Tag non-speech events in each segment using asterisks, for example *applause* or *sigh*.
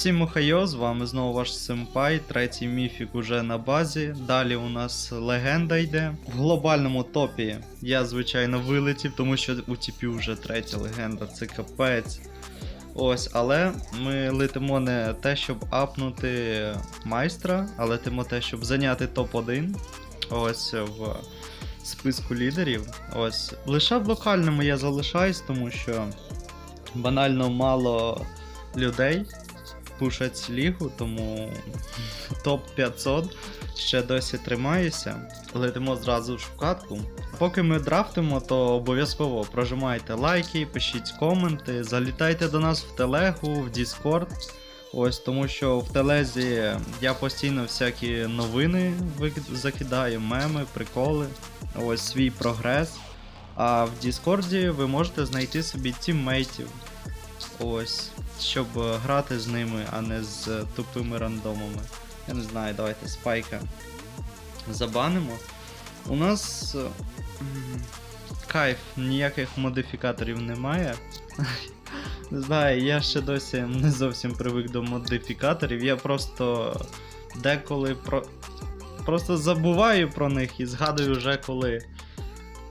Всім мухайо, з вами знову ваш Симпай, третій міфік уже на базі. Далі у нас легенда йде. В глобальному топі я, звичайно, вилетів, тому що у тіпі вже третя легенда, це капець. Ось, але ми летимо не те, щоб апнути майстра, а летимо те, щоб зайняти топ-1. Ось в списку лідерів. Ось. Лише в локальному я залишаюсь, тому що банально мало людей пушать лігу, тому топ 500 ще досі тримаюся. Летимо зразу в катку. Поки ми драфтимо, то обов'язково прожимайте лайки, пишіть коменти, залітайте до нас в телегу, в Discord. Ось тому що в телезі я постійно всякі новини закидаю, меми, приколи, ось свій прогрес. А в Діскорді ви можете знайти собі тіммейтів. Ось, щоб е, грати з ними, а не з тупими рандомами. Я не знаю, давайте спайка забанимо. У нас. е, Кайф, ніяких модифікаторів немає. *laughs* Не знаю, я ще досі не зовсім привик до модифікаторів. Я просто деколи про... просто забуваю про них і згадую вже коли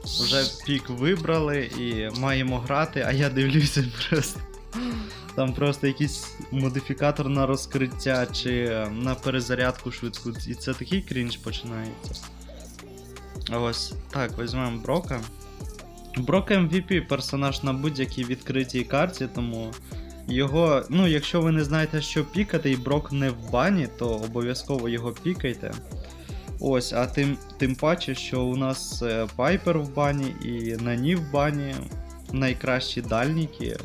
вже пік вибрали і маємо грати, а я дивлюся *laughs* просто. Там просто якийсь модифікатор на розкриття чи е, на перезарядку швидку. І це такий крінж починається. Ось, так, візьмемо Брока. Брок MVP персонаж на будь-якій відкритій карті, тому його. Ну, якщо ви не знаєте, що пікати, і Брок не в бані, то обов'язково його пікайте. Ось, а тим, тим паче, що у нас е, Пайпер в бані і Нані в бані найкращі дальніки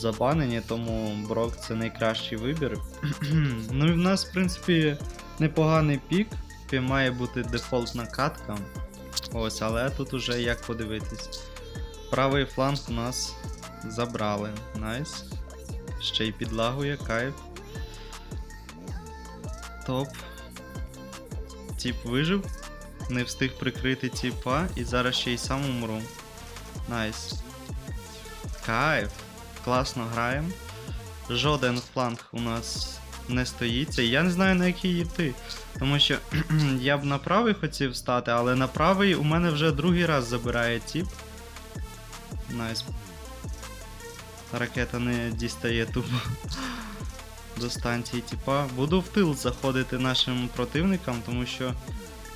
забанені, тому Брок це найкращий вибір. *clears throat* ну і в нас, в принципі, непоганий пік. Має бути дефолтна катка. Ось, але тут уже як подивитись. Правий фланг у нас забрали. Найс. Ще й підлагує, кайф. Топ. Тіп вижив. Не встиг прикрити тіпа і зараз ще й сам умру. Найс. Кайф. Класно граємо. Жоден фланг у нас не стоїться. Я не знаю на який йти. Тому що *clears throat* я б на правий хотів стати, але на правий у мене вже другий раз забирає тіп. Найс. Ракета не дістає тупо до станції тіпа. Буду в тил заходити нашим противникам, тому що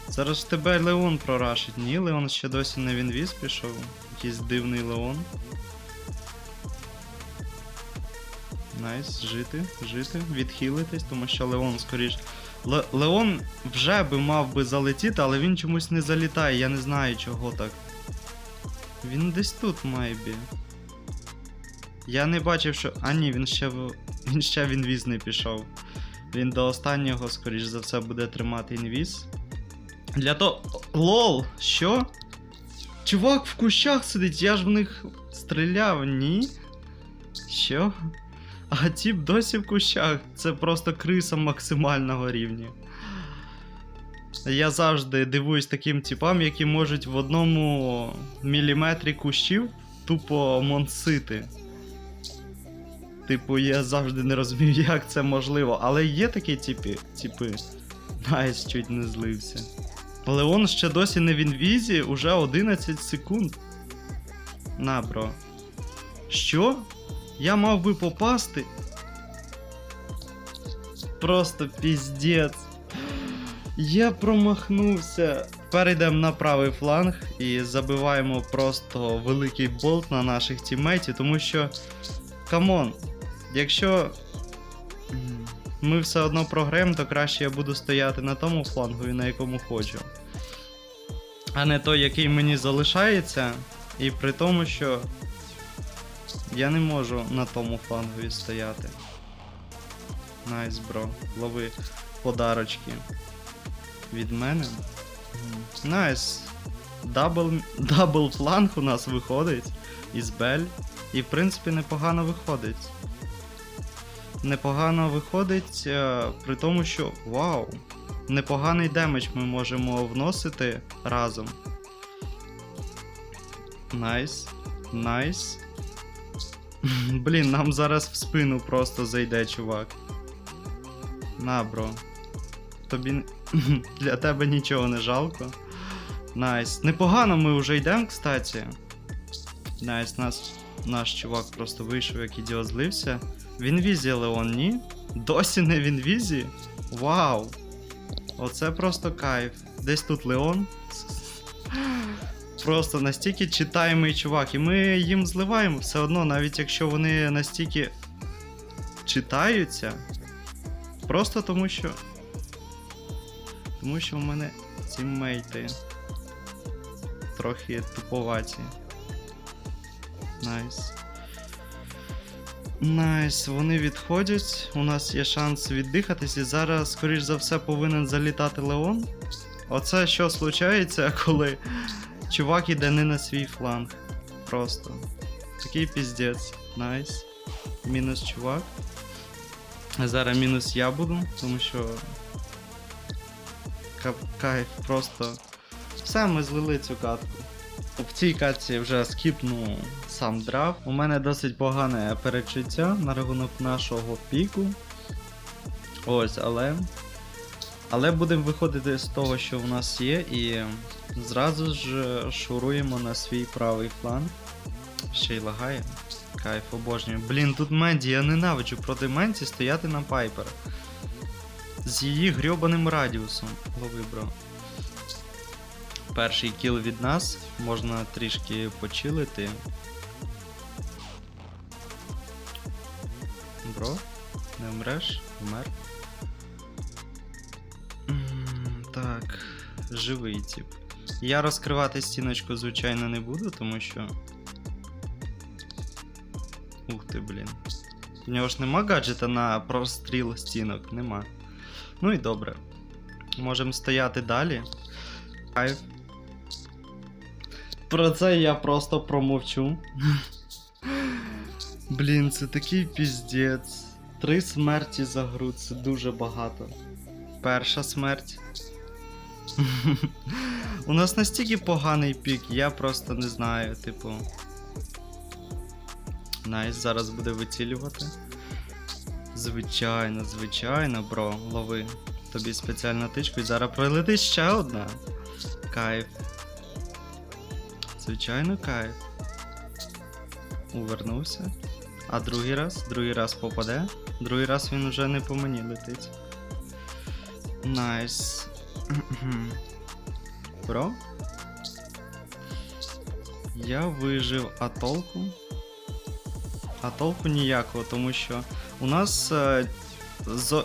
зараз тебе Леон прорашить. Ні, Леон ще досі не в інвіз пішов. Якийсь дивний Леон. Найс, жити, жити, відхилитись, тому що Леон скоріш. Ле- Леон вже би мав би залетіти, але він чомусь не залітає, я не знаю чого так. Він десь тут майбі. Я не бачив, що. А ні, він ще в. Він ще в інвіз не пішов. Він до останнього, скоріш за все, буде тримати інвіз. Для того. Лол! Що? Чувак в кущах сидить, я ж в них стріляв, ні? Що? А тіп досі в кущах. Це просто криса максимального рівня. Я завжди дивуюсь таким типам, які можуть в одному міліметрі кущів тупо монсити. Типу, я завжди не розумію, як це можливо. Але є такі типи, типи. Найс чуть не злився. Леон ще досі не в інвізі, уже 11 секунд. На, бро. Що? Я мав би попасти. Просто піздець. Я промахнувся. Перейдемо на правий фланг і забиваємо просто великий болт на наших тіммейтів, тому що. Камон, якщо ми все одно програємо, то краще я буду стояти на тому флангу, на якому хочу. А не той, який мені залишається. І при тому, що я не можу на тому флангові стояти. Найс, бро. Лови подарочки. Від мене. Найс. Дабл, дабл фланг у нас виходить із Бель. І в принципі непогано виходить. Непогано виходить, е, при тому, що. Вау! Непоганий демедж ми можемо вносити разом. Найс. Найс. *laughs* Блін, нам зараз в спину просто зайде, чувак. На, бро. Тобі *laughs* для тебе нічого не жалко. Найс. Непогано ми вже йдемо, кстати. Найс, нас, наш чувак просто вийшов, як ідіот злився. В інвізі Леон, ні? Досі не в інвізі? Вау! Оце просто кайф. Десь тут Леон. Просто настільки читаємий чувак, і ми їм зливаємо все одно, навіть якщо вони настільки читаються. Просто тому що. Тому що в мене тіммейти трохи туповаті. Найс. Найс, вони відходять. У нас є шанс віддихатись, і зараз, скоріш за все, повинен залітати Леон. Оце що случається, *laughs* коли чувак іде не на свій фланг. Просто. Такий піздець. Найс. Мінус чувак. А Зараз мінус я буду, тому що. Кайф, просто. Все, ми злили цю катку. В цій катці вже скіпну сам драфт. У мене досить погане перечуття на рахунок нашого піку. Ось, але. Але будемо виходити з того, що в нас є, і зразу ж е, шуруємо на свій правий фланг. Ще й лагає. Кайф, обожнюю. Блін, тут Менді, я ненавиджу проти Менді стояти на Пайпер. З її грьобаним радіусом. Лови, бро. Перший кіл від нас. Можна трішки почилити. Бро, не вмреш? Вмер. Так, живий тип. Я розкривати стіночку, звичайно, не буду, тому що. Ух ти, блін. У нього ж нема гаджета на простріл стінок, нема. Ну і добре. Можемо стояти далі. Кайф. Про це я просто промовчу. *laughs* Блін, це такий піздець. Три смерті за гру, це дуже багато. Перша смерть. У нас настільки поганий пік, я просто не знаю, типу. Найс, зараз буде вицілювати. Звичайно, звичайно, бро, лови. Тобі спеціальна тичка і зараз прилетить ще одна. Кайф. Звичайно, кайф. Увернувся. А другий раз? Другий раз попаде. Другий раз він вже не по мені летить. Найс. Бро? Я вижив, а толку? А толку ніякого, тому що у нас. е,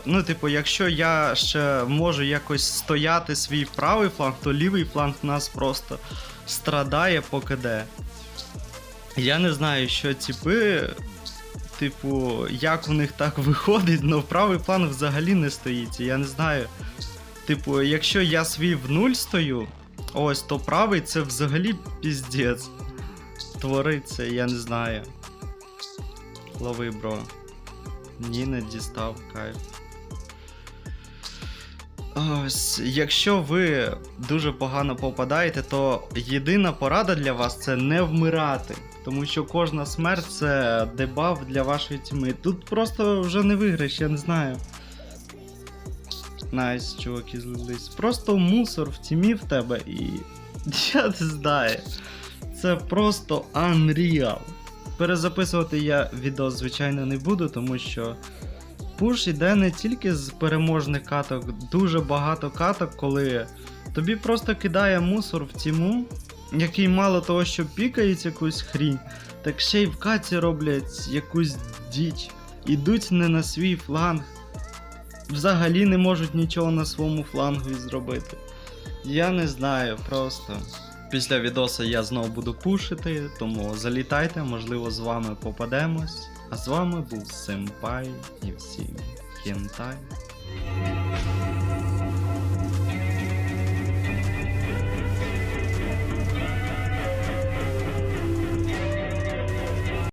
Ну, типу, якщо я ще можу якось стояти свій правий фланг, то лівий фланг в нас просто страдає по КД. Я не знаю, що типи. Типу, як у них так виходить, але правий фланг взагалі не стоїть. Я не знаю. Типу, якщо я свій в нуль стою, ось, то правий це взагалі піздець. Твориться, я не знаю. Лови, бро. Ні, не дістав, кайф. Ось, якщо ви дуже погано попадаєте, то єдина порада для вас це не вмирати. Тому що кожна смерть це дебаф для вашої тіми. Тут просто вже не виграєш, я не знаю. Найс, чуваки, злились. Просто мусор в тімі в тебе і. *laughs* Я не знаю. Це просто unreal. Перезаписувати я відео, звичайно, не буду, тому що пуш іде не тільки з переможних каток, дуже багато каток, коли тобі просто кидає мусор в тіму, який мало того, що пікають якусь хрінь, так ще й в каті роблять якусь діч. Ідуть не на свій фланг. Взагалі не можуть нічого на своєму флангу зробити. Я не знаю, просто. Після відоса я знову буду пушити, тому залітайте, можливо, з вами попадемось. А з вами був Сенпай і всім хентай.